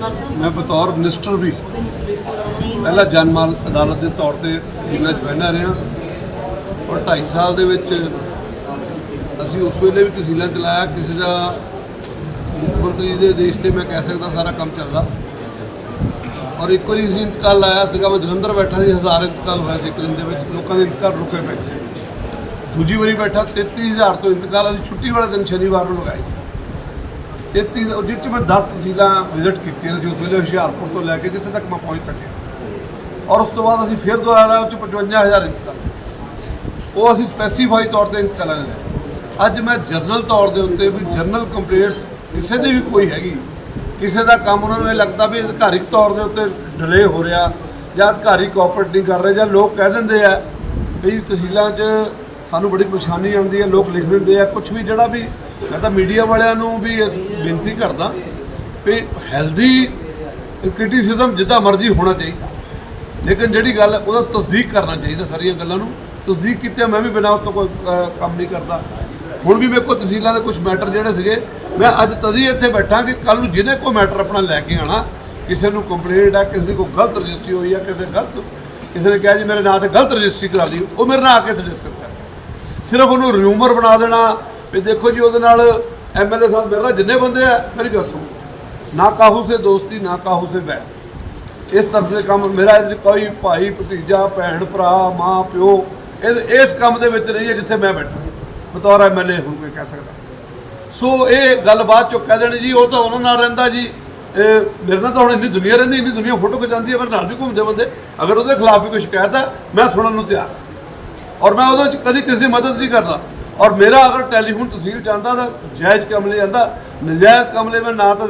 ਮੈਂ ਬਤੌਰ ਮਿਨਿਸਟਰ ਵੀ ਪਹਿਲਾਂ ਜਨਮਾਲ ਅਦਾਲਤ ਦੇ ਤੌਰ ਤੇ ਤਹਿਸੀਲਾਂ 'ਚ ਬਹਿਣਾ ਰਿਹਾ ਔਰ 2.5 ਸਾਲ ਦੇ ਵਿੱਚ ਅਸੀਂ ਉਸ ਵੇਲੇ ਵੀ ਤਹਿਸੀਲਾਂ ਚਲਾਇਆ ਕਿਸੇ ਦਾ ਮੁੱਖ ਮੰਤਰੀ ਦੇ ਦੇਸ਼ ਤੇ ਮੈਂ ਕਹਿ ਸਕਦਾ ਸਾਰਾ ਕੰਮ ਚੱਲਦਾ। ਔਰ ਇੱਕ ਵਾਰੀ ਅਸੀਂ ਇੰਤਕਾਲ ਆਇਆ ਸੀਗਾ, ਮੈਂ ਜਲੰਧਰ ਬੈਠਾ ਸੀ, ਹਜ਼ਾਰ ਇੰਤਕਾਲ ਹੋਇਆ ਸੀ ਇੱਕ ਦਿਨ ਦੇ ਵਿੱਚ, ਲੋਕਾਂ ਦੇ ਇੰਤਕਾਲ ਰੁਕੇ ਪਏ। ਸੀ ਦੂਜੀ ਵਾਰੀ ਬੈਠਾ 33000 ਤੋਂ ਇੰਤਕਾਲ, ਅਸੀਂ ਛੁੱਟੀ ਵਾਲੇ ਦਿਨ ਸ਼ਨੀਵਾਰ ਨੂੰ ਲਗਾਏ ਸੀ। 33 ਉਹ ਜਿਸ 'ਚ ਮੈਂ 10 ਤਹਿਸੀਲਾਂ ਵਿਜ਼ਿਟ ਕੀਤੀਆਂ ਸੀ, ਉਸ ਵੇਲੇ ਹੁਸ਼ਿਆਰਪੁਰ ਤੋਂ ਲੈ ਕੇ ਜਿੱਥੇ ਤੱਕ ਮੈਂ ਪਹੁੰਚ ਸਕਿਆ ਔਰ ਉਸ ਤੋਂ ਬਾਅਦ ਅਸੀਂ ਫਿਰ ਦੁਬਾਰਾ ਉਹ 'ਚ 55000 ਇੰਤਕਾਲ ਹੋਏ ਸੀ। ਉਹ ਅਸੀਂ ਸਪੈਸੀਫਾਈ ਤੌਰ ਤੇ ਇੰਤਕਾਲਾਂ ਦੇ ਅੱਜ ਮੈਂ ਜਰਨਲ ਤੌਰ ਦੇ ਉੱਤੇ ਵੀ ਜਰਨਲ ਕੰਪਲੇਂਟਸ ਕਿਸੇ ਦੀ ਵੀ ਕੋਈ ਹੈਗੀ, ਕਿਸੇ ਦਾ ਕੰਮ ਉਹਨਾਂ ਨੂੰ ਇਹ ਲੱਗਦਾ ਵੀ ਅਧਿਕਾਰਿਕ ਤੌਰ ਦੇ ਉੱਤੇ ਡਿਲੇ ਹੋ ਰਿਹਾ ਜਾਂ ਅਧਿਕਾਰੀ ਕੋਆਪਰੇਟ ਨਹੀਂ ਕਰ ਰਹੇ ਜਾਂ ਲੋਕ ਕਹਿ ਦਿੰਦੇ ਆ ਵੀ ਤਹਿਸੀਲਾਂ 'ਚ ਸਾਨੂੰ ਬੜੀ ਪਰੇਸ਼ਾਨੀ ਆਉਂਦੀ ਹੈ ਲੋਕ ਲਿਖ ਦਿੰਦੇ ਆ ਕੁਝ ਵੀ ਜਿਹੜਾ ਵੀ ਮੈਂ ਤਾਂ ਮੀਡੀਆ ਵਾਲਿਆਂ ਨੂੰ ਵੀ ਇਸ ਬੇਨਤੀ ਕਰਦਾ ਵੀ ਹੈਲਦੀ ਕ੍ਰਿਟਿਸਿਜ਼ਮ ਜਿੱਦਾਂ ਮਰਜ਼ੀ ਹੋਣਾ ਚਾਹੀਦਾ। ਲੇਕਿਨ ਜਿਹੜੀ ਗੱਲ ਹੈ, ਉਹਦਾ ਤਸਦੀਕ ਕਰਨਾ ਚਾਹੀਦਾ ਸਾਰੀਆਂ ਗੱਲਾਂ ਨੂੰ। ਤਸਦੀਕ ਕੀਤੇ ਮੈਂ ਵੀ ਬਿਨਾਂ ਉਹ ਤੋਂ ਕੋਈ ਕੰਮ ਨਹੀਂ ਕਰਦਾ। ਹੁਣ ਵੀ ਮੇਰੇ ਕੋਲ ਤਹਿਸੀਲਾਂ ਦੇ ਕੁਝ ਮੈਟਰ ਜਿਹੜੇ ਸੀਗੇ ਮੈਂ ਅੱਜ ਤਦੀ ਇੱਥੇ ਬੈਠਾ ਕਿ ਕੱਲ ਨੂੰ ਜਿਹਨੇ ਕੋਈ ਮੈਟਰ ਆਪਣਾ ਲੈ ਕੇ ਆਣਾ ਕਿਸੇ ਨੂੰ ਕੰਪਲੇਂਟ ਆ ਕਿਸੇ ਦੀ ਕੋਈ ਗਲਤ ਰਜਿਸਟਰੀ ਹੋਈ ਆ ਕਿਸੇ ਗਲਤ ਕਿਸੇ ਨੇ ਕਿਹਾ ਜੀ ਮੇਰੇ ਨਾਂ ਤੇ ਗਲਤ ਰਜਿਸਟਰੀ ਕਰਾ ਲਈ ਉਹ ਮੇਰੇ ਨਾਲ ਆ ਕੇ ਇੱਥੇ ਡਿਸਕਸ ਕਰ ਸਿਰਫ ਉਹਨੂੰ ਰਿਊਮਰ ਬਣਾ ਦੇਣਾ ਵੀ ਦੇਖੋ ਜੀ ਉਹਦੇ ਨਾਲ ਐਮਐਲਏ ਸਾਹਿਬ ਮੇਰੇ ਨਾਲ ਜਿੰਨੇ ਬੰਦੇ ਆ, ਮੇਰੀ ਗੱਲ ਸੁਣੋ। ਨਾ ਕਾਹੂ ਸੇ ਦੋਸਤੀ, ਨਾ ਕਾਹੂ ਸੇ ਬੈਰ ਇਸ ਤਰ੍ਹਾਂ ਦੇ ਕੰਮ ਮੇਰਾ ਇਹਦੇ 'ਚ ਕੋਈ ਭਾਈ, ਭਤੀਜਾ, ਭੈਣ, ਭਰਾ, ਮਾਂ, ਪਿਓ, ਇਹ ਇਸ ਕੰਮ ਦੇ ਵਿੱਚ ਨਹੀਂ ਹੈ ਜਿੱਥੇ ਮੈਂ ਬੈਠਾ। ਬਤੌਰ ਐਮਐਲਏ ਹੁਣ ਕੋਈ ਕਹਿ ਸਕਦਾ। ਸੋ ਇਹ ਗੱਲ ਬਾਅਦ ਚੋਂ ਕਹਿ ਦੇਣੀ ਜੀ, ਉਹ ਤਾਂ ਉਹਨਾਂ ਨਾਲ ਰਹਿੰਦਾ ਜੀ। ਇਹ ਮੇਰੇ ਨਾਲ ਤਾਂ ਹੁਣ ਇੰਨੀ ਦੁਨੀਆ ਰਹਿੰਦੀ, ਇੰਨੀ ਦੁਨੀਆ ਫੋਟੋ ਖਿਚਾਉਂਦੀ ਹੈ ਮੇਰੇ ਨਾਲ ਵੀ ਘੁੰਮਦੇ ਬੰਦੇ। ਅਗਰ ਉਹਦੇ ਖਿਲਾਫ ਵੀ ਕੋਈ ਸ਼ਿਕਾਇਤ ਹੈ, ਮੈਂ ਸੁਣਨ ਨੂੰ ਤਿਆਰ। ਔਰ ਮੈਂ ਉਹਦੇ ਵਿੱਚ ਕਦੀ ਕਿਸੇ ਦੀ ਮਦਦ ਨਹੀਂ ਕਰਦਾ। ਔਰ ਮੇਰਾ ਅਗਰ ਟੈਲੀਫੋਨ ਤਹਿਸੀਲ ਚਾਹੁੰਦਾ ਤਾਂ ਜਾਇਜ਼ ਕੰਮ ਲਈ ਜਾਂਦਾ ਨਜਾਇਜ਼ ਕੰਮ ਲਈ ਮੈਂ ਨਾ ਤਾਂ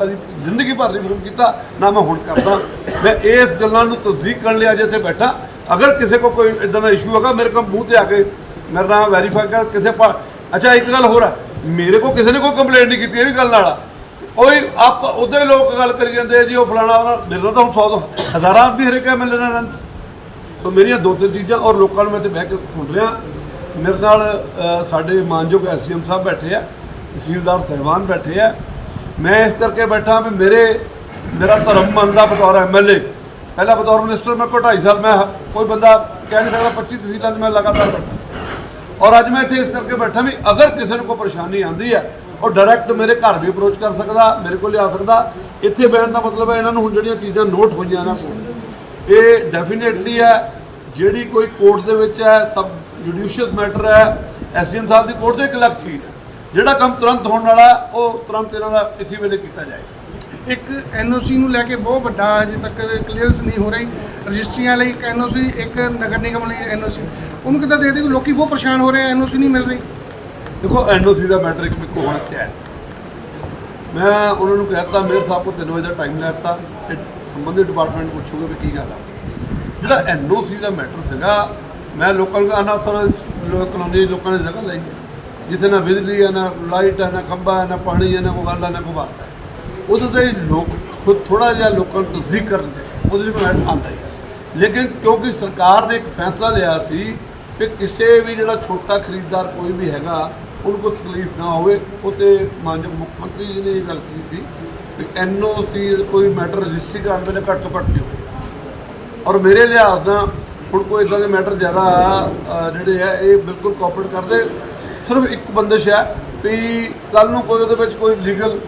ਕਦੀ ਜ਼ਿੰਦਗੀ ਭਰ ਨਹੀਂ ਫੋਨ ਕੀਤਾ, ਨਾ ਮੈਂ ਹੁਣ ਕਰਦਾ। ਮੈਂ ਇਸ ਗੱਲਾਂ ਨੂੰ ਤਸਦੀਕ ਕਰਨ ਲਈ ਅੱਜ ਇੱਥੇ ਬੈਠਾ। ਅਗਰ ਕਿਸੇ ਕੋ ਕੋਈ ਇਦਾਂ ਦਾ ਇਸ਼ੂ ਹੈਗਾ, ਮੇਰੇ ਕੋਲ ਮੂੰਹ ਤੇ ਆ ਕੇ ਮੇਰਾ ਨਾਮ ਵੈਰੀਫਾਈ ਕਰ ਕਿਸੇ ਪਾ ਅੱਛਾ, ਇੱਕ ਗੱਲ ਹੋਰ ਹੈ ਮੇਰੇ ਕੋ ਕਿਸੇ ਨੇ ਕੋਈ ਕੰਪਲੇਂਟ ਨਹੀਂ ਕੀਤੀ, ਇਹ ਵੀ ਗੱਲ ਨਾਲ ਆ। ਉਹੀ ਆਪ ਉਦੋਂ ਹੀ ਲੋਕ ਗੱਲ ਕਰੀ ਜਾਂਦੇ ਆ ਜੀ, ਉਹ ਫਲਾਣਾ ਉਹਨਾਂ ਮੇਰੇ ਨਾਲ ਤਾਂ ਹੁਣ 100 ਹਜ਼ਾਰਾਂ ਆਦਮੀ ਹਰੇਕ ਐਮਐਲਏ ਨਾਲ ਰਹਿੰਦੇ। ਸੋ ਮੇਰੀਆਂ ਦੋ ਤਿੰਨ ਚੀਜ਼ਾਂ ਔਰ ਲੋਕਾਂ ਨੂੰ ਮੈਂ ਤੇ ਬਹਿ ਕੇ ਸੁਣ ਰਿਹਾ। ਮੇਰੇ ਨਾਲ ਸਾਡੇ ਮਾਨਯੋਗ ਐਸਡੀਐਮ ਸਾਹਿਬ ਬੈਠੇ ਆ, ਤਹਿਸੀਲਦਾਰ ਸਹਿਬਾਨ ਬੈਠੇ ਆ। ਮੈਂ ਇਸ ਕਰਕੇ ਬੈਠਾ ਵੀ ਮੇਰੇ, ਮੇਰਾ ਧਰਮ ਮੰਨਦਾ ਬਤੌਰ ਐਮਐਲਏ ਪਹਿਲਾਂ ਬਤੌਰ ਮਿਨਿਸਟਰ ਮੈਂ ਕੋਈ ਢਾਈ ਸਾਲ, ਮੈਂ ਕੋਈ ਬੰਦਾ ਕਹਿ ਨਹੀਂ ਸਕਦਾ 25 ਤਹਿਸੀਲਾਂ 'ਚ ਮੈਂ ਲਗਾਤਾਰ ਬੈਠਾ। ਔਰ ਅੱਜ ਮੈਂ ਇੱਥੇ ਇਸ ਕਰਕੇ ਬੈਠਾ ਵੀ ਅਗਰ ਕਿਸੇ ਨੂੰ ਕੋਈ ਪਰੇਸ਼ਾਨੀ ਆਂਦੀ ਹੈ, ਉਹ ਡਾਇਰੈਕਟ ਮੇਰੇ ਘਰ ਵੀ ਅਪਰੋਚ ਕਰ ਸਕਦਾ, ਮੇਰੇ ਕੋਲ ਆ ਸਕਦਾ। ਇੱਥੇ ਬੈਠਣ ਦਾ ਮਤਲਬ ਹੈ ਇਹਨਾਂ ਨੂੰ ਹੁਣ ਜਿਹੜੀਆਂ ਚੀਜ਼ਾਂ ਨੋਟ ਹੋਈਆਂ ਨਾ ਕੋਲ। ਇਹ ਡੈਫੀਨੇਟਲੀ ਹੈ ਜਿਹੜੀ ਕੋਈ ਕੋਰਟ ਦੇ ਵਿੱਚ ਹੈ ਸਬ ਜੁਡੀਸ਼ੀਅਲ ਮੈਟਰ ਹੈ ਐਸਡੀਐਮ ਸਾਹਿਬ ਦੀ ਕੋਰਟ ਦੇ ਇੱਕ ਲੱਖ ਚੀਜ਼ ਹੈ। ਜਿਹੜਾ ਕੰਮ ਤੁਰੰਤ ਹੋਣ ਵਾਲਾ ਉਹ ਤੁਰੰਤ ਇਹਨਾਂ ਦਾ ਇਸੇ ਵੇਲੇ ਕੀਤਾ ਜਾਏ। ਇੱਕ ਐਨਓਸੀ ਨੂੰ ਲੈ ਕੇ ਬਹੁਤ ਵੱਡਾ ਅਜੇ ਤੱਕ ਕਲੀਅਰੈਂਸ ਨਹੀਂ ਹੋ ਰਹੀ। ਰਜਿਸਟਰੀਆਂ ਲਈ ਇੱਕ ਐਨਓਸੀ ਇੱਕ ਨਗਰ ਨਿਗਮ ਲਈ ਐਨਓਸੀ ਉਹਨੂੰ ਕਿੱਦਾਂ ਦੇਖਦੇ ਕਿ ਲੋਕੀ ਬਹੁਤ ਪਰੇਸ਼ਾਨ ਹੋ ਰਹੇ ਐਨਓਸੀ ਨਹੀਂ ਮਿਲ ਰਹੀ? ਦੇਖੋ ਐਨਓਸੀ ਦਾ ਮੈਟਰ ਇੱਕ ਚਾਹੀਦਾ ਹੈ? ਮੈਂ ਉਹਨਾਂ ਨੂੰ ਕਹਿਤਾ ਮੇਰੇ ਸਾਹਿਬ ਕੋਲ 3 ਵਜੇ ਦਾ ਟਾਈਮ ਲੈਤਾ ਇਹ ਸੰਬੰਧਿਤ ਡਿਪਾਰਟਮੈਂਟ ਪੁੱਛੂਗਾ ਵੀ ਕੀ ਗੱਲ ਆ। ਜਿਹੜਾ ਐਨਓਸੀ ਦਾ ਮੈਟਰ ਸੀਗਾ, ਮੈਂ ਲੋਕਾਂ ਨੂੰ ਅਨਆਥੋਰਾਈਜ਼ ਕਲੋਨੀ ਲੋਕਾਂ ਨੇ ਜਗ੍ਹਾ ਲਈ ਹੈ। ਜਿੱਥੇ ਨਾ ਬਿਜਲੀ ਹੈ, ਨਾ ਲਾਈਟ ਹੈ, ਨਾ ਖੰਭਾ ਹੈ, ਨਾ ਪਾਣੀ ਹੈ, ਨਾ ਕੋਈ ਗੱਲ ਹੈ, ਨਾ ਕੋਈ ਬਾਤ ਹੈ। ਉਹਦੇ ਤੇ ਲੋਕ ਖੁਦ ਥੋੜਾ ਜਿਹਾ ਲੋਕਾਂ ਨੂੰ ਤਸਦੀਕ ਕਰਨ ਦੇ, ਉਹਦੇ ਵਿੱਚ ਮੈਂ ਆਂਦਾ ਹੀ ਹੈ। ਲੇਕਿਨ ਕਿਉਂਕਿ ਸਰਕਾਰ ਨੇ ਇੱਕ ਫੈਸਲਾ ਲਿਆ ਸੀ ਕਿ ਕਿਸੇ ਵੀ ਜਿਹੜਾ ਛੋਟਾ ਖਰੀਦਦਾਰ ਕੋਈ ਵੀ ਹੈਗਾ, ਉਹਨੂੰ ਕੋਈ ਤਕਲੀਫ ਨਾ ਹੋਵੇ, ਉਹ ਤੇ ਮਾਨਯੋਗ ਮੁੱਖ ਮੰਤਰੀ ਜੀ ਨੇ ਇਹ ਗੱਲ ਕੀਤੀ ਸੀ ਵੀ ਐਨਓਸੀ ਕੋਈ ਮੈਟਰ ਰਜਿਸਟਰੀ ਕਰਾਉਣ ਵੇਲੇ ਘੱਟ ਤੋਂ ਘੱਟ ਨਹੀਂ ਹੋਵੇਗਾ ਔਰ ਮੇਰੇ ਲਿਹਾਜ਼ ਨਾਲ ਹੁਣ ਕੋਈ ਇਦਾਂ ਦੇ ਮੈਟਰ ਜ਼ਿਆਦਾ ਜਿਹੜੇ ਆ, ਇਹ ਬਿਲਕੁਲ ਕੋਆਪਰੇਟ ਕਰਦੇ। ਸਿਰਫ ਇੱਕ ਬੰਦਿਸ਼ ਹੈ ਵੀ ਕੱਲ ਨੂੰ ਕੋਈ ਉਹਦੇ ਵਿੱਚ ਕੋਈ ਲੀਗਲ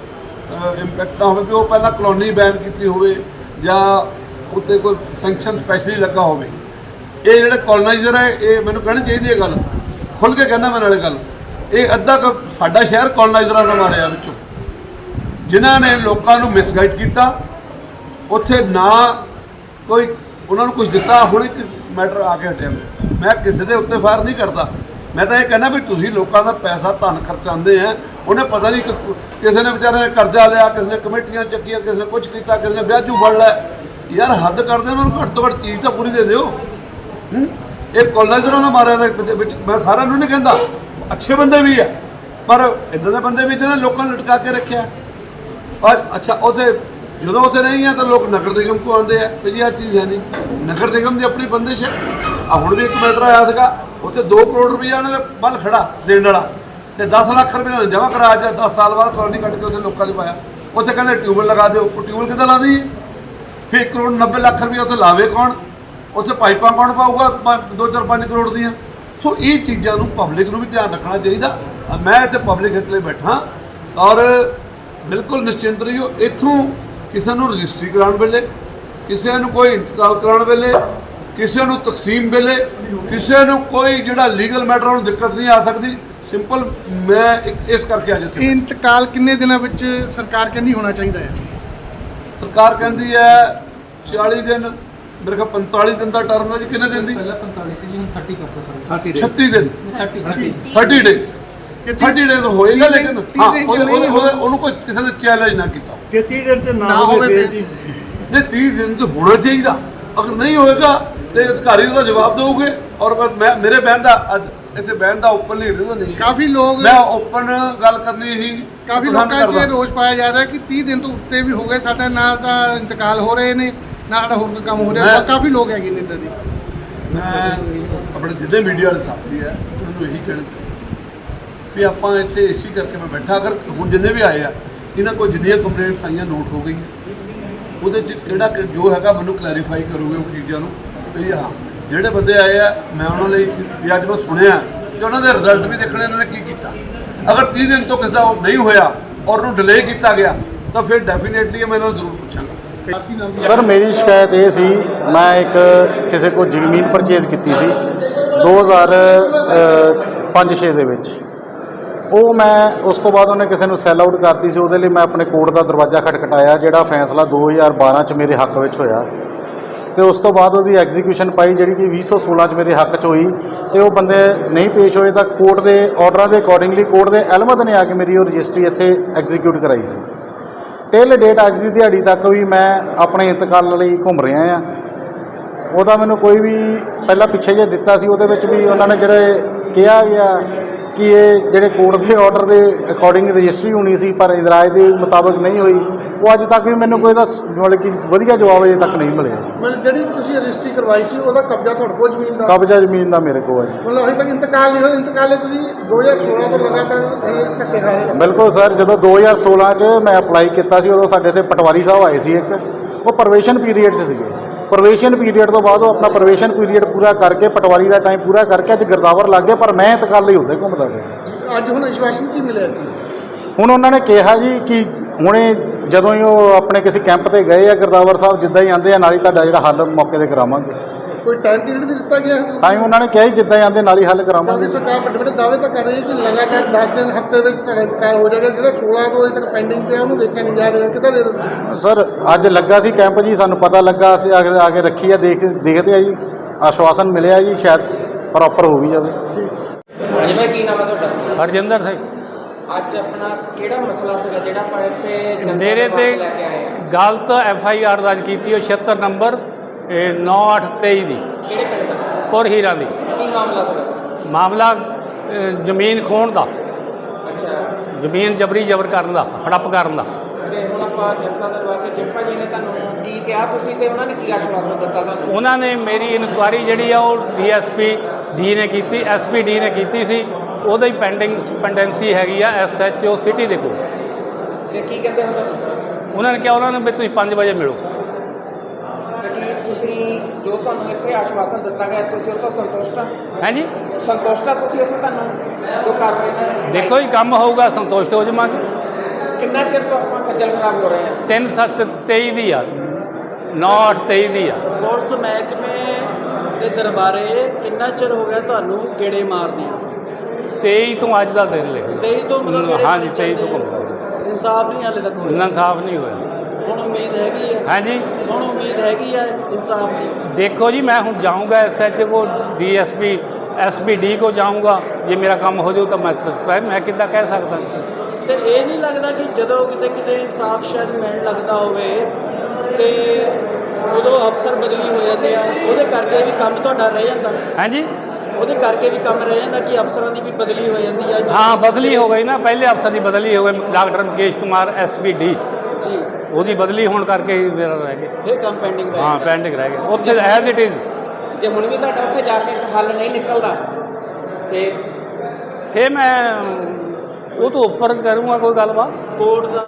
ਇੰਪੈਕਟ ਨਾ ਹੋਵੇ, ਵੀ ਉਹ ਪਹਿਲਾਂ ਕਲੋਨੀ ਬੈਨ ਕੀਤੀ ਹੋਵੇ ਜਾਂ ਉੱਤੇ ਕੋਈ ਸੈਂਕਸ਼ਨ ਸਪੈਸ਼ਲੀ ਲੱਗਾ ਹੋਵੇ। ਇਹ ਜਿਹੜਾ ਕੋਲੋਨਾਈਜ਼ਰ ਹੈ ਇਹ ਮੈਨੂੰ ਕਹਿਣੀ ਚਾਹੀਦੀ ਹੈ ਗੱਲ। ਖੁੱਲ ਕੇ ਕਹਿਣਾ ਮੈਂ ਨਾਲੇ ਗੱਲ। ਇਹ ਅੱਧਾ ਕੁ ਸਾਡਾ ਸ਼ਹਿਰ ਕੋਲੋਨਾਈਜ਼ਰਾਂ ਦਾ ਮਾਰਿਆ ਵਿੱਚੋਂ। ਜਿਨ੍ਹਾਂ ਨੇ ਲੋਕਾਂ ਨੂੰ ਮਿਸਗਾਈਡ ਕੀਤਾ, ਉੱਥੇ ਨਾ ਕੋਈ ਉਹਨਾਂ ਨੂੰ ਕੁਝ ਦਿੱਤਾ, ਹੁਣ ਇੱਕ ਮੈਟਰ ਆ ਕੇ ਹਟਿਆ ਮੇਰੇ ਮੈਂ ਕਿਸੇ ਦੇ ਉੱਤੇ ਫਾਇਰ ਨਹੀਂ ਕਰਦਾ। ਮੈਂ ਤਾਂ ਇਹ ਕਹਿੰਦਾ ਵੀ ਤੁਸੀਂ ਲੋਕਾਂ ਦਾ ਪੈਸਾ ਧਨ ਖਰਚਾਉਂਦੇ ਆ, ਉਹਨੇ ਪਤਾ ਨਹੀਂ ਕਿਸੇ ਨੇ ਵਿਚਾਰੇ ਨੇ ਕਰਜ਼ਾ ਲਿਆ, ਕਿਸੇ ਨੇ ਕਮੇਟੀਆਂ ਚੱਕੀਆਂ, ਕਿਸੇ ਨੇ ਕੁਝ ਕੀਤਾ, ਕਿਸੇ ਨੇ ਵਿਆਜੂ ਫੜ ਲਿਆ। ਯਾਰ ਹੱਦ ਕਰਦੇ ਉਹਨਾਂ ਨੂੰ ਘੱਟ ਤੋਂ ਘੱਟ ਚੀਜ਼ ਤਾਂ ਪੂਰੀ ਦੇ ਦਿਓ। ਇਹ ਕੋਲਾਜਰਾਂ ਦਾ ਮਾਰਿਆ ਦਾ ਵਿੱਚ। ਮੈਂ ਸਾਰਿਆਂ ਨੂੰ ਨਹੀਂ ਕਹਿੰਦਾ। ਅੱਛੇ ਬੰਦੇ ਵੀ ਆ। ਪਰ ਇਦਾਂ ਦੇ ਬੰਦੇ ਵੀ ਜਿਹਨਾਂ ਲੋਕਾਂ ਨੂੰ ਲਟਕਾ ਕੇ ਰੱਖਿਆ। ਔਰ ਅੱਛਾ, ਉਥੇ ਜਦੋਂ ਉਥੇ ਨਹੀਂ ਹੈ ਤਾਂ ਲੋਕ ਨਗਰ ਨਿਗਮ ਕੋ ਆਉਂਦੇ ਆ ਵੀ ਜੀ ਆਹ ਚੀਜ਼ ਹੈ ਨਹੀਂ। ਨਗਰ ਨਿਗਮ ਦੀ ਆਪਣੀ ਬੰਦਿਸ਼ ਹੈ। ਆ ਹੁਣ ਵੀ ਇੱਕ ਮੈਟਰ ਆਇਆ ਸੀਗਾ, ਉਥੇ 2 ਕਰੋੜ ਰੁਪਈਆ ਉਹਨਾਂ ਦੇ ਬਲ ਖੜਾ ਦੇਣ ਵਾਲਾ ਤੇ 10 ਲੱਖ ਰੁਪਏ ਉਹਨਾਂ ਜਮ੍ਹਾਂ ਕਰਾਇਆ ਜਾਂ 10 ਸਾਲ ਬਾਅਦ ਕਲੋਨੀ ਕੱਟ ਕੇ ਉਥੇ ਲੋਕਾਂ 'ਚ ਪਾਇਆ। ਉੱਥੇ ਕਹਿੰਦੇ ਟਿਊਬਲ ਲਗਾ ਦਿਓ। ਉਹ ਟਿਊਬਲ ਕਿੱਦਾਂ ਲਾ ਦਈਏ? ਫਿਰ 1 ਕਰੋੜ 90 ਲੱਖ ਰੁਪਏ ਉੱਥੇ ਲਾਵੇ ਕੌਣ? ਉੱਥੇ ਪਾਈਪਾਂ ਕੌਣ ਪਾਊਗਾ? 2 4 5 ਕਰੋੜ ਦੀਆਂ। ਸੋ ਇਹ ਚੀਜ਼ਾਂ ਨੂੰ ਪਬਲਿਕ ਨੂੰ ਵੀ ਧਿਆਨ ਰੱਖਣਾ ਚਾਹੀਦਾ। ਮੈਂ ਇੱਥੇ ਪਬਲਿਕ ਹਿੱਤ ਲਈ ਬੈਠਾ। ਔਰ ਬਿਲਕੁਲ ਨਿਸ਼ਚਿੰਤ ਰਹੀਓ। ਇੱਥੋਂ ਕਿਸੇ ਨੂੰ ਰਜਿਸਟਰੀ ਕਰਾਉਣ ਵੇਲੇ ਕਿਸੇ ਨੂੰ ਕੋਈ ਇੰਤਕਾਲ ਕਰਾਉਣ ਵੇਲੇ ਕਿਸੇ ਨੂੰ ਤਕਸੀਮ ਵੇਲੇ ਕਿਸੇ ਨੂੰ ਕੋਈ ਜਿਹੜਾ ਲੀਗਲ ਮੈਟਰ ਨੂੰ ਦਿੱਕਤ ਨਹੀਂ ਆ ਸਕਦੀ। ਸਿੰਪਲ ਮੈਂ ਇਸ ਕਰਕੇ ਅੱਜ ਇੱਥੇ ਇੰਤਕਾਲ ਕਿੰਨੇ ਦਿਨਾਂ ਵਿੱਚ ਸਰਕਾਰ ਕਹਿੰਦੀ ਹੋਣਾ ਚਾਹੀਦਾ ਹੈ? ਸਰਕਾਰ ਕਹਿੰਦੀ ਹੈ 40 ਦਿਨ ਮੇਰੇ ਖਿਆਲ 45 ਦਿਨ ਦਾ ਟਰਮ ਹੈ ਜੀ ਕਿੰਨੇ ਦਿਨ ਦੀ? ਪਹਿਲਾਂ 45 ਸੀ ਜੀ ਹੁਣ 30 ਕਰਤਾ ਸਰ। 36 ਦਿਨ। 30 30 30 ਡੇਜ਼ ਕਿ 30 ਡੇਜ਼ ਹੋਏਗਾ ਤੀਹ ਲੇਕਿਨ ਹਾਂ ਉਹਨੂੰ ਕੋਈ ਕਿਸੇ ਨੇ ਚੈਲੰਜ ਨਾ ਕੀਤਾ। ਜੇ 30 ਦਿਨ ਚ ਨਾ ਹੋਵੇ ਜੀ। ਨਹੀਂ 30 ਦਿਨ ਚ ਹੋਣਾ ਚਾਹੀਦਾ। ਅਗਰ ਨਹੀਂ ਹੋਏਗਾ ਤੇ ਅਧਿਕਾਰੀ ਉਹਦਾ ਜਵਾਬ ਦੇਊਗੇ। ਔਰ ਮੈਂ- ਮੇਰੇ ਬਹਿਣ ਦਾ ਇੱਥੇ ਬਹਿਣ ਦਾ ਓਪਨਲੀ ਰੀਜ਼ਨ ਨਹੀਂ ਹੈ। ਕਾਫੀ ਲੋਕ ਮੈਂ ਓਪਨ ਗੱਲ ਕਰਨੀ ਹੀ ਕਾਫੀ ਲੋਕਾਂ 'ਚ ਰੋਸ ਪਾਇਆ ਜਾ ਰਿਹਾ ਕਿ 30 ਦਿਨ ਤੋਂ ਉੱਤੇ ਵੀ ਹੋ ਗਏ। ਸਾਡਾ ਨਾ ਤਾਂ ਇੰਤਕਾਲ ਹੋ ਰਹੇ ਨੇ ਨਾ ਸਾਡਾ ਹੋਰ ਕੋਈ ਕੰਮ ਹੋ ਰਿਹਾ। ਕਾਫੀ ਲੋਕ ਹੈਗੇ ਨੇ ਇੱਦਾਂ ਦੇ। ਮੈਂ ਆਪਣੇ ਜਿੰਨੇ ਮੀਡੀਆ ਵਾਲੇ ਸਾਥੀ ਹੈ ਉਹਨਾਂ ਨੂੰ ਇਹੀ ਕਹਿਣਾ ਵੀ ਆਪਾਂ ਇੱਥੇ ਏਸੀ ਕਰਕੇ ਮੈਂ ਬੈਠਾ, ਅਗਰ ਹੁਣ ਜਿੰਨੇ ਵੀ ਆਏ ਆ, ਇਹਨਾਂ ਕੋਲ ਜਿੰਨੀਆਂ ਕੰਪਲੇਂਟਸ ਆਈਆਂ ਨੋਟ ਹੋ ਗਈਆਂ। ਉਹਦੇ ਚ ਕਿਹੜਾ ਜੋ ਹੈਗਾ ਮੈਨੂੰ ਕਲੈਰੀਫਾਈ ਕਰੋਗੇ ਉਹ ਚੀਜ਼ਾਂ ਨੂੰ, ਵੀ ਹਾਂ, ਜਿਹੜੇ ਬੰਦੇ ਆਏ ਆ, ਮੈਂ ਉਹਨਾਂ ਲਈ ਵੀ ਅੱਜ ਮੈਂ ਸੁਣਿਆ ਕਿ ਉਹਨਾਂ ਦੇ ਰਿਜ਼ਲਟ ਵੀ ਦੇਖਣੇ, ਇਹਨਾਂ ਨੇ ਕੀ ਕੀਤਾ। ਅਗਰ 30 ਦਿਨ ਤੋਂ ਕਿਸੇ ਦਾ ਉਹ ਨਹੀਂ ਹੋਇਆ, ਔਰ ਉਹਨੂੰ ਡਿਲੇ ਕੀਤਾ ਗਿਆ, ਤਾਂ ਫਿਰ ਡੈਫੀਨੇਟਲੀ ਮੈਂ ਇਹਨਾਂ ਨੂੰ ਜ਼ਰੂਰ ਪੁੱਛਾਂਗਾ। ਸਰ, ਮੇਰੀ ਸ਼ਿਕਾਇਤ ਇਹ ਸੀ, ਮੈਂ ਇੱਕ ਕਿਸੇ ਕੋਲ ਜ਼ਮੀਨ ਪਰਚੇਜ਼ ਕੀਤੀ ਸੀ 2005-6 ਦੇ ਵਿੱਚ। ਉਹ ਮੈਂ ਉਸ ਤੋਂ ਬਾਅਦ ਉਹਨੇ ਕਿਸੇ ਨੂੰ ਸੈਲ ਆਊਟ ਕਰਤੀ ਸੀ, ਉਹਦੇ ਲਈ ਮੈਂ ਆਪਣੇ ਕੋਰਟ ਦਾ ਦਰਵਾਜ਼ਾ ਖਟਖਟਾਇਆ, ਜਿਹੜਾ ਫੈਸਲਾ 2012 ਚ ਮੇਰੇ ਹੱਕ ਵਿੱਚ ਹੋਇਆ। ਤੇ ਉਸ ਤੋਂ ਬਾਅਦ ਉਹਦੀ ਐਗਜ਼ੀਕਿਊਸ਼ਨ ਪਾਈ, ਜਿਹੜੀ ਕਿ 2016 ਚ ਮੇਰੇ ਹੱਕ ਚ ਹੋਈ। ਤੇ ਉਹ ਬੰਦੇ ਨਹੀਂ ਪੇਸ਼ ਹੋਏ ਤਾਂ ਕੋਰਟ ਦੇ ਆਰਡਰਾਂ ਦੇ ਅਕੋਰਡਿੰਗਲੀ ਕੋਰਟ ਦੇ ਅਹਿਲਮਤ ਨੇ ਆ ਕੇ ਮੇਰੀ ਉਹ ਰਜਿਸਟਰੀ ਇੱਥੇ ਐਗਜ਼ੀਕਿਊਟ ਕਰਾਈ ਸੀ। ਟਿਲ ਡੇਟ ਅੱਜ ਦੀ ਦਿਹਾੜੀ ਤੱਕ ਵੀ ਮੈਂ ਆਪਣੇ ਇੰਤਕਾਲ ਲਈ ਘੁੰਮ ਰਿਹਾ ਆ ਉਹਦਾ ਮੈਨੂੰ ਕੋਈ ਵੀ ਪਹਿਲਾਂ ਪਿੱਛੇ ਜੇ ਦਿੱਤਾ ਸੀ, ਉਹਦੇ ਵਿੱਚ ਵੀ ਉਹਨਾਂ ਨੇ ਜਿਹੜੇ ਕਿਹਾ ਗਿਆ ਕਿ ਇਹ ਜਿਹੜੇ ਕੋਰਟ ਦੇ ਆਰਡਰ ਦੇ ਅਕੋਰਡਿੰਗ ਰਜਿਸਟਰੀ ਹੋਣੀ ਸੀ ਪਰ ਇਦਰਾਜ ਦੇ ਮੁਤਾਬਕ ਨਹੀਂ ਹੋਈ ਉਹ ਅੱਜ ਤੱਕ ਵੀ ਮੈਨੂੰ ਕੋਈ ਦਾ ਮਤਲਬ ਕਿ ਵਧੀਆ ਜਵਾਬ ਅਜੇ ਤੱਕ ਨਹੀਂ ਮਿਲਿਆ। ਮਤਲਬ ਜਿਹੜੀ ਤੁਸੀਂ ਰਜਿਸਟਰੀ ਕਰਵਾਈ ਸੀ ਉਹਦਾ ਕਬਜ਼ਾ ਤੁਹਾਡੇ ਕੋਲ ਜ਼ਮੀਨ ਦਾ? ਕਬਜ਼ਾ ਜ਼ਮੀਨ ਦਾ ਮੇਰੇ ਕੋਲ ਹੈ। ਮਤਲਬ ਅਜੇ ਤੱਕ ਇੰਤਕਾਲ ਨਹੀਂ ਹੋਇਆ ਇੰਤਕਾਲ ਤੁਸੀਂ 2016 ਤੋਂ ਲਗਾਤਾਰ ਇਹ ਧੱਕੇ ਖਾ ਰਹੇ ਹੋ। ਬਿਲਕੁਲ ਸਰ ਜਦੋਂ 2016 ਚ ਮੈਂ ਅਪਲਾਈ ਕੀਤਾ ਸੀ ਉਦੋਂ ਸਾਡੇ ਇੱਥੇ ਪਟਵਾਰੀ ਸਾਹਿਬ ਆਏ ਸੀ ਇੱਕ। ਉਹ ਪ੍ਰਵੇਸ਼ਨ ਪੀਰੀਅਡ 'ਚ ਸੀਗੇ। ਪ੍ਰਵੇਸ਼ਨ ਪੀਰੀਅਡ ਤੋਂ ਬਾਅਦ ਉਹ ਆਪਣਾ ਪ੍ਰਵੇਸ਼ਨ ਪੀਰੀਅਡ ਪੂਰਾ ਕਰਕੇ ਪਟਵਾਰੀ ਦਾ ਟਾਈਮ ਪੂਰਾ ਕਰਕੇ ਅੱਜ ਗਿਰਦਾਵਰ ਲੱਗ ਗਏ ਪਰ ਮੈਂ ਇੰਤਕਾਲ ਲਈ ਹੁੰਦੇ ਘੁੰਮਦਾ ਪਿਆ। ਅੱਜ ਹੁਣ ਵਿਸ਼ਵਾਸਨ ਕੀ ਮਿਲਿਆ ਹੁਣ ਉਹਨਾਂ ਨੇ ਕਿਹਾ ਜੀ ਕਿ ਹੁਣੇ ਜਦੋਂ ਹੀ ਉਹ ਆਪਣੇ ਕਿਸੇ ਕੈਂਪ ਤੇ ਗਏ ਆ ਗੁਰਦਾਵਰ ਸਾਹਿਬ ਜਿੱਦਾਂ ਹੀ ਆਂਦੇ ਆ ਨਾਲ ਹੀ ਤੁਹਾਡਾ ਜਿਹੜਾ ਹੱਲ ਮੌਕੇ ਤੇ ਕਰਾਵਾਂਗੇ। ਕੋਈ ਟਾਈਮ ਪੀਰੀਅਡ ਵੀ ਦਿੱਤਾ ਗਿਆ? ਹੈ ਹੀ ਉਹਨਾਂ ਨੇ ਕਿਹਾ ਜੀ ਜਿੱਦਾਂ ਹੀ ਆਂਦੇ ਨਾਲ ਹੀ ਹੱਲ ਕਰਾਵਾਂਗੇ। ਸਰਕਾਰ ਵੱਡੇ ਵੱਡੇ ਦਾਅਵੇ ਤਾਂ ਕਰ ਰਹੀ ਹੈ ਕਿ ਲਗਾਤਾਰ 10 ਦਿਨ ਹਫ਼ਤੇ ਵਿੱਚ ਤੁਹਾਡਾ ਇੰਤਕਾਲ ਹੋ ਜਾਏਗਾ। ਜਿਹੜਾ 16 ਤੋਂ ਅਜੇ ਤੱਕ ਪੈਂਡਿੰਗ ਪਿਆ ਉਹਨੂੰ ਦੇਖਿਆ ਨਹੀਂ ਜਾ ਰਿਹਾ। ਕਿੱਦਾਂ ਦੇ ਦਿੰਦੇ? ਸਰ ਅੱਜ ਲੱਗਾ ਸੀ ਕੈਂਪ ਜੀ ਸਾਨੂੰ ਪਤਾ ਲੱਗਾ ਅਸੀਂ ਆ ਕੇ ਆ ਕੇ ਰੱਖੀ ਆ ਦੇਖ ਦੇਖਦੇ ਆ ਜੀ। ਆਸ਼ਵਾਸਨ ਮਿਲਿਆ ਜੀ ਸ਼ਾਇਦ ਪ੍ਰੋਪਰ ਹੋ ਵੀ ਜਾਵੇ। ਹਾਂਜੀ ਭਾਈ ਕੀ ਨਾਮ ਹੈ ਤੁਹਾਡਾ? ਹਰਜਿੰਦਰ ਸਿੰਘ। ਅੱਜ ਆਪਣਾ ਕਿਹੜਾ ਮਸਲਾ ਸੀਗਾ ਜਿਹੜਾ ਆਪਾਂ ਇੱਥੇ ਜਨਤਾ ਮੇਰੇ ਦੇ ਤੇ ਵਾਸਤੇ ਲੈ ਕੇ ਆਏ ਆ? ਗਲਤ ਐਫ ਆਈ ਆਰ ਦਰਜ ਕੀਤੀ ਉਹ 76 ਨੰਬਰ 9823 ਦੀ। ਕਿਹੜੇ ਪਿੰਡ ਦਾ? ਪੁਰ ਹੀਰਾਂ ਦੀ। ਕੀ ਮਾਮਲਾ ਸੀਗਾ ਮਾਮਲਾ ਅ, ਜ਼ਮੀਨ ਖੋਣ ਦਾ। ਅੱਛਾ। ਜ਼ਮੀਨ ਜਬਰੀ ਜ਼ਬਰ ਕਰਨ ਦਾ ਹੜੱਪ ਕਰਨ ਦਾ। ਤੇ ਹੁਣ ਆਪਾਂ ਜਨਤਾ ਦੇ ਵਾਸਤੇ ਜਿੰਪਾ ਜੀ ਨੇ ਤੁਹਾਨੂੰ ਕੀ ਕਿਹਾ ਤੁਸੀਂ ਤੇ ਉਹਨਾਂ ਨੇ ਕੀ ਆਸ਼ਵਾਸਨ ਦਿੱਤਾ ਤੁਹਾਨੂੰ? ਉਹਨਾਂ ਨੇ ਮੇਰੀ ਇਨਕੁਆਰੀ ਜਿਹੜੀ ਆ ਉਹ ਡੀਐਸਪੀ ਡੀ ਨੇ ਕੀਤੀ ਐਸਪੀ ਡੀ ਨੇ ਕੀਤੀ ਸੀ। ਉਹਦਾ ਹੀ ਪੈਂਡਿੰਗ ਪੈਂਡੈਂਸੀ ਹੈਗੀ ਆ ਐਸਐਚਓ ਸਿਟੀ ਦੇ ਕੋਲ। ਤੇ ਕੀ ਕਹਿੰਦੇ ਹੁਣ ਤੁਹਾਨੂੰ? ਉਹਨਾਂ ਨੇ ਕਿਹਾ ਉਹਨਾਂ ਨੇ ਵੀ ਤੁਸੀਂ 5 ਵਜੇ ਮਿਲੋ। ਤੁਸੀਂ ਜੋ ਤੁਹਾਨੂੰ ਇੱਥੇ ਆਸ਼ਵਾਸਨ ਦਿੱਤਾ ਗਿਆ ਤੁਸੀਂ ਉਹ ਤੋਂ ਸੰਤੁਸ਼ਟ ਆ ਹਾਂਜੀ। ਸੰਤੁਸ਼ਟ ਆ ਤੁਸੀਂ ਇੱਥੇ ਤੁਹਾਨੂੰ ਜੋ ਕਾਰਵਾਈ ਨਾਲ ਦੇਖੋ ਜੀ ਕੰਮ ਹੋਊਗਾ ਸੰਤੁਸ਼ਟ ਹੋ ਜਾਵਾਂਗੇ। ਕਿੰਨਾ ਚਿਰ ਤੋਂ ਆਪਾਂ ਖੱਜਲ ਖਰਾਬ ਹੋ ਰਹੇ ਹਾਂ? 3 7 23 ਦੀ ਆ। 9 8 23 ਦੀ ਆ। ਪੁਲਿਸ ਮਹਿਕਮੇ ਦੇ ਦਰਬਾਰੇ ਕਿੰਨਾ ਚਿਰ ਹੋ ਗਿਆ ਤੁਹਾਨੂੰ ਗੇੜੇ ਮਾਰਦੇ 23 ਤੋਂ ਅੱਜ ਦਾ ਦਿਨ ਲੈ 23 ਤੋਂ ਮਤਲਬ ਹਾਂਜੀ ਮਾਰੀ 23 ਤੋਂ ਆ। ਇਨਸਾਫ ਨਹੀਂ ਹਾਲੇ ਤੱਕ ਹੋਇਆ। ਇਨਸਾਫ ਨਹੀਂ ਹੋਇਆ। ਹੁਣ ਉਮੀਦ ਹੈਗੀ ਹੈ ਹਾਂਜੀ। ਹੁਣ ਉਮੀਦ ਹੈਗੀ ਹੈ ਇਨਸਾਫ ਦੀ। ਦੇਖੋ ਜੀ ਮੈਂ ਹੁਣ ਜਾਊਂਗਾ ਐਸਐਚ ਕੋ ਡੀਐਸਪੀ ਐਸਪੀਡੀ ਕੋ ਜਾਊਂਗਾ। ਜੇ ਮੇਰਾ ਕੰਮ ਹੋ ਜਾਊ ਤਾਂ ਮੈਂ ਸਸਪੈਂਡ ਮੈਂ ਕਿੱਦਾਂ ਕਹਿ ਸਕਦਾ? ਤੇ ਇਹ ਨਹੀਂ ਲੱਗਦਾ ਕਿ ਜਦੋਂ ਕਿਤੇ ਕਿਤੇ ਇਨਸਾਫ ਸ਼ਾਇਦ ਮਿਲਣ ਲੱਗਦਾ ਹੋਵੇ ਤੇ ਉਦੋਂ ਅਫਸਰ ਬਦਲੀ ਹੋ ਜਾਂਦੇ ਆ ਉਹਦੇ ਕਰਕੇ ਵੀ ਕੰਮ ਤੁਹਾਡਾ ਰਹਿ ਜਾਂਦਾ। ਹਾਂਜੀ। ਉਹਦੇ ਕਰਕੇ ਵੀ ਕੰਮ ਰਹਿ ਜਾਂਦਾ ਕਿ ਅਫਸਰਾਂ ਦੀ ਵੀ ਬਦਲੀ ਹੋ ਜਾਂਦੀ ਹੈ ਹਾਂ ਬਦਲੀ ਹੋ ਗਈ ਨਾ। ਪਹਿਲੇ ਅਫਸਰ ਦੀ ਬਦਲੀ ਹੋ ਗਈ। ਡਾਕਟਰ ਮੁਕੇਸ਼ ਕੁਮਾਰ ਐਸਪੀਡੀ ਜੀ ਉਹਦੀ ਬਦਲੀ ਹੋਣ ਕਰਕੇ ਹੀ ਮੇਰਾ ਰਹਿ ਗਿਆ। ਇਹ ਕੰਮ ਪੈਂਡਿੰਗ ਹਾਂ ਪੈਂਡਿੰਗ ਰਹਿ ਗਿਆ। ਉੱਥੇ ਐਜ਼ ਇਟ ਇਜ਼ ਜੇ ਹੁਣ ਵੀ ਤੁਹਾਡਾ ਉੱਥੇ ਜਾ ਕੇ ਹੱਲ ਨਹੀਂ ਨਿਕਲਦਾ ਤੇ ਫੇ ਮੈਂ ਉਹ ਤੋਂ ਉੱਪਰ ਕਰੂੰਗਾ ਕੋਈ ਗੱਲਬਾਤ? ਕੋਰਟ ਦਾ